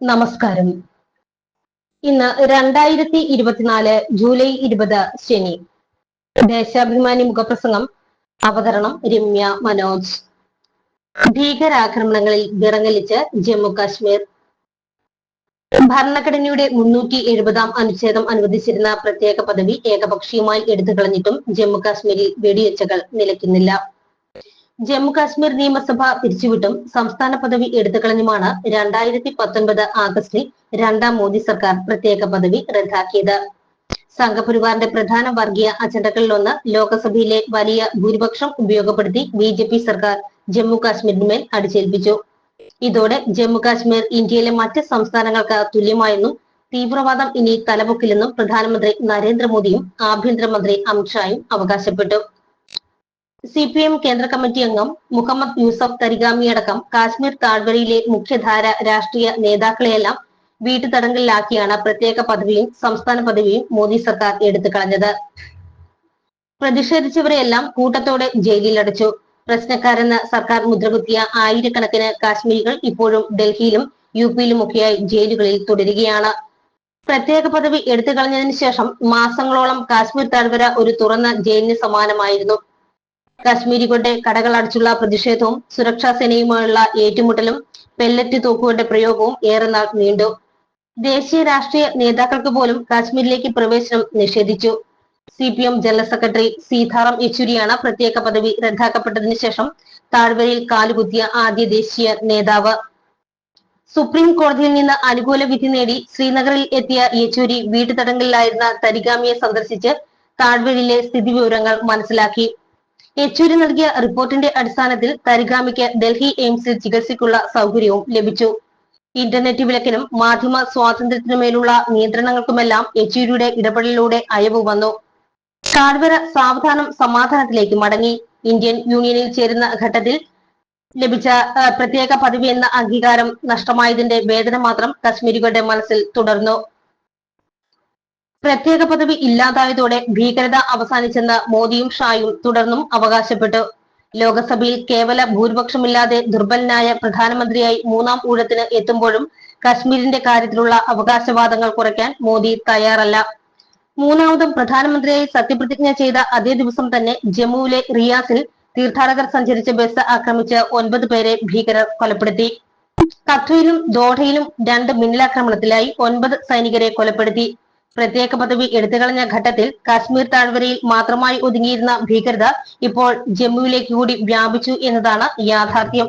നമസ്കാരം. ഇന്ന് രണ്ടായിരത്തി ഇരുപത്തിനാല് ജൂലൈ ഇരുപത് ശനി. ദേശാഭിമാനി മുഖപ്രസംഗം അവതരണം രമ്യ മനോജ്. ഭീകരാക്രമണങ്ങളിൽ വിറങ്ങലിച്ച് ജമ്മു കാശ്മീർ ഭരണഘടനയുടെ മുന്നൂറ്റി എഴുപതാം അനുച്ഛേദം അനുവദിച്ചിരുന്ന പ്രത്യേക പദവി ഏകപക്ഷീയമായി എടുത്തു കളഞ്ഞിട്ടും ജമ്മു കാശ്മീരിൽ വെടിവെച്ചകൾ നിലയ്ക്കുന്നില്ല. ജമ്മു കാശ്മീർ നിയമസഭ പിരിച്ചുവിട്ടും സംസ്ഥാന പദവി എടുത്തുകളഞ്ഞുമാണ് രണ്ടായിരത്തി പത്തൊൻപത് ആഗസ്റ്റിൽ രണ്ടാം മോദി സർക്കാർ പ്രത്യേക പദവി റദ്ദാക്കിയത്. സംഘപരിവാറിന്റെ പ്രധാന വർഗീയ അജണ്ടകളിലൊന്ന് ലോക്സഭയിലെ വലിയ ഭൂരിപക്ഷം ഉപയോഗപ്പെടുത്തി ബി ജെ പി സർക്കാർ ജമ്മു കാശ്മീരിന്മേൽ അടിച്ചേൽപ്പിച്ചു. ഇതോടെ ജമ്മു കാശ്മീർ ഇന്ത്യയിലെ മറ്റ് സംസ്ഥാനങ്ങൾക്ക് തുല്യമായെന്നും തീവ്രവാദം ഇനി തലപൊക്കില്ലെന്നും പ്രധാനമന്ത്രി നരേന്ദ്രമോദിയും ആഭ്യന്തരമന്ത്രി അമിത്ഷായും അവകാശപ്പെട്ടു. സി പി എം കേന്ദ്ര കമ്മിറ്റി അംഗം മുഹമ്മദ് യൂസഫ് തരിഗാമിയടക്കം കാശ്മീർ താഴ്വരയിലെ മുഖ്യധാര രാഷ്ട്രീയ നേതാക്കളെയെല്ലാം വീട്ടുതടങ്കലിലാക്കിയാണ് പ്രത്യേക പദവിയും സംസ്ഥാന പദവിയും മോദി സർക്കാർ എടുത്തു കളഞ്ഞത് പ്രതിഷേധിച്ചവരെയെല്ലാം കൂട്ടത്തോടെ ജയിലിലടച്ചു. പ്രശ്നക്കാരെന്ന് സർക്കാർ മുദ്രകുത്തിയ ആയിരക്കണക്കിന് കാശ്മീരികൾ ഇപ്പോഴും ഡൽഹിയിലും യു പിയിലുമൊക്കെയായി ജയിലുകളിൽ തുടരുകയാണ്. പ്രത്യേക പദവി എടുത്തു കളഞ്ഞതിനു ശേഷം മാസങ്ങളോളം കാശ്മീർ താഴ്വര ഒരു തുറന്ന ജയിലിന് സമാനമായിരുന്നു. കാശ്മീരികളുടെ കടകൾ അടച്ചുള്ള പ്രതിഷേധവും സുരക്ഷാ സേനയുമായുള്ള ഏറ്റുമുട്ടലും പെല്ലറ്റ് തോക്കുകളുടെ പ്രയോഗവും ഏറെ നാൾ നീണ്ടു. ദേശീയ രാഷ്ട്രീയ നേതാക്കൾക്ക് പോലും കാശ്മീരിലേക്ക് പ്രവേശനം നിഷേധിച്ചു. C P M general secretary Sitaram യെച്ചൂരിയാണ് പ്രത്യേക പദവി റദ്ദാക്കപ്പെട്ടതിനു ശേഷം താഴ്വരയിൽ കാലുകുത്തിയ ആദ്യ ദേശീയ നേതാവ്. സുപ്രീം കോടതിയിൽ നിന്ന് അനുകൂല വിധി നേടി ശ്രീനഗറിൽ എത്തിയ യെച്ചൂരി വീട്ടുതടങ്കലിലായിരുന്ന തരിഗാമിയെ സന്ദർശിച്ച് താഴ്വരയിലെ സ്ഥിതിവിവരങ്ങൾ മനസ്സിലാക്കി. യെച്ചൂരി നൽകിയ റിപ്പോർട്ടിന്റെ അടിസ്ഥാനത്തിൽ തരിഗാമിക്ക് ഡൽഹി എയിംസിൽ ചികിത്സയ്ക്കുള്ള സൗകര്യവും ലഭിച്ചു. ഇന്റർനെറ്റ് വിലക്കിനും മാധ്യമ സ്വാതന്ത്ര്യത്തിനുമേലുള്ള നിയന്ത്രണങ്ങൾക്കുമെല്ലാം യെച്ചൂരിയുടെ ഇടപെടലിലൂടെ അയവ് വന്നു. താഴ്വര സാവധാനം സമാധാനത്തിലേക്ക് മടങ്ങി. ഇന്ത്യൻ യൂണിയനിൽ ചേരുന്ന ഘട്ടത്തിൽ ലഭിച്ച പ്രത്യേക പദവി എന്ന അംഗീകാരം നഷ്ടമായതിന്റെ വേദന മാത്രം കശ്മീരികളുടെ മനസ്സിൽ തുടർന്നു. പ്രത്യേക പദവി ഇല്ലാതായതോടെ ഭീകരത അവസാനിച്ചെന്ന് മോദിയും ഷായും തുടർന്നും അവകാശപ്പെട്ടു. ലോകസഭയിൽ കേവല ഭൂരിപക്ഷമില്ലാതെ ദുർബലനായ പ്രധാനമന്ത്രിയായി മൂന്നാം ഊഴത്തിന് എത്തുമ്പോഴും കശ്മീരിന്റെ കാര്യത്തിലുള്ള അവകാശവാദങ്ങൾ കുറയ്ക്കാൻ മോദി തയ്യാറല്ല. മൂന്നാമതും പ്രധാനമന്ത്രിയായി സത്യപ്രതിജ്ഞ ചെയ്ത അതേ ദിവസം തന്നെ ജമ്മുവിലെ റിയാസിൽ തീർത്ഥാടകർ സഞ്ചരിച്ച ബസ് ആക്രമിച്ച് ഒൻപത് പേരെ ഭീകരർ കൊലപ്പെടുത്തി. കത്വയിലും ദോഹയിലും രണ്ട് മിന്നലാക്രമണത്തിലായി ഒൻപത് സൈനികരെ കൊലപ്പെടുത്തി. പ്രത്യേക പദവി എടുത്തുകളഞ്ഞ ഘട്ടത്തിൽ കാശ്മീർ താഴ്വരയിൽ മാത്രമായി ഒതുങ്ങിയിരുന്ന ഭീകരത ഇപ്പോൾ ജമ്മുവിലേക്ക് കൂടി വ്യാപിച്ചു എന്നതാണ് യാഥാർത്ഥ്യം.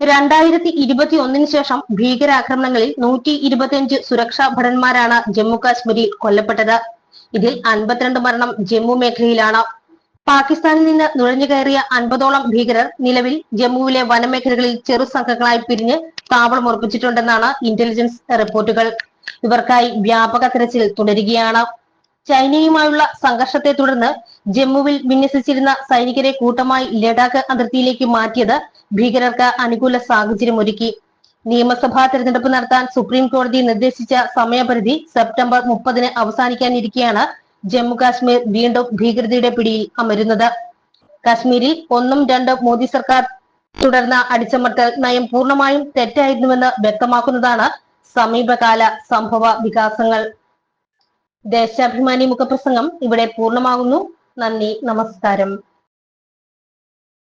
രണ്ടായിരത്തി ഇരുപത്തി ഒന്നിന് ശേഷം ഭീകരാക്രമണങ്ങളിൽ നൂറ്റി ഇരുപത്തിയഞ്ച് സുരക്ഷാ ഭടന്മാരാണ് ജമ്മു കാശ്മീരിൽ കൊല്ലപ്പെട്ടത്. ഇതിൽ അൻപത്തിരണ്ട് മരണം ജമ്മു മേഖലയിലാണ്. പാകിസ്ഥാനിൽ നിന്ന് നുഴഞ്ഞു കയറിയ അൻപതോളം ഭീകരർ നിലവിൽ ജമ്മുവിലെ വനമേഖലകളിൽ ചെറു സംഘങ്ങളായി പിരിഞ്ഞ് താവളമുറപ്പിച്ചിട്ടുണ്ടെന്നാണ് ഇന്റലിജൻസ് റിപ്പോർട്ടുകൾ ഇവർക്കായി വ്യാപക തിരച്ചിൽ തുടരുകയാണ്. ചൈനയുമായുള്ള സംഘർഷത്തെ തുടർന്ന് ജമ്മുവിൽ വിന്യസിച്ചിരുന്ന സൈനികരെ കൂട്ടമായി ലഡാക്ക് അതിർത്തിയിലേക്ക് മാറ്റിയത് ഭീകരർക്ക് അനുകൂല സാഹചര്യം ഒരുക്കി. നിയമസഭാ തെരഞ്ഞെടുപ്പ് നടത്താൻ സുപ്രീം കോടതി നിർദ്ദേശിച്ച സമയപരിധി സെപ്റ്റംബർ മുപ്പതിന് അവസാനിക്കാനിരിക്കെയാണ് ജമ്മു കാശ്മീർ വീണ്ടും ഭീകരതയുടെ പിടിയിൽ അമരുന്നത്. കാശ്മീരിൽ ഒന്നും രണ്ടും മോദി സർക്കാർ തുടർന്ന അടിച്ചമർത്തൽ നയം പൂർണമായും തെറ്റായിരുന്നുവെന്ന് വ്യക്തമാക്കുന്നതാണ് സമീപകാല സംഭവ വികാസങ്ങൾ. ദേശാഭിമാനി മുഖപ്രസംഗം ഇവിടെ പൂർണമാകുന്നു. നന്ദി നമസ്കാരം.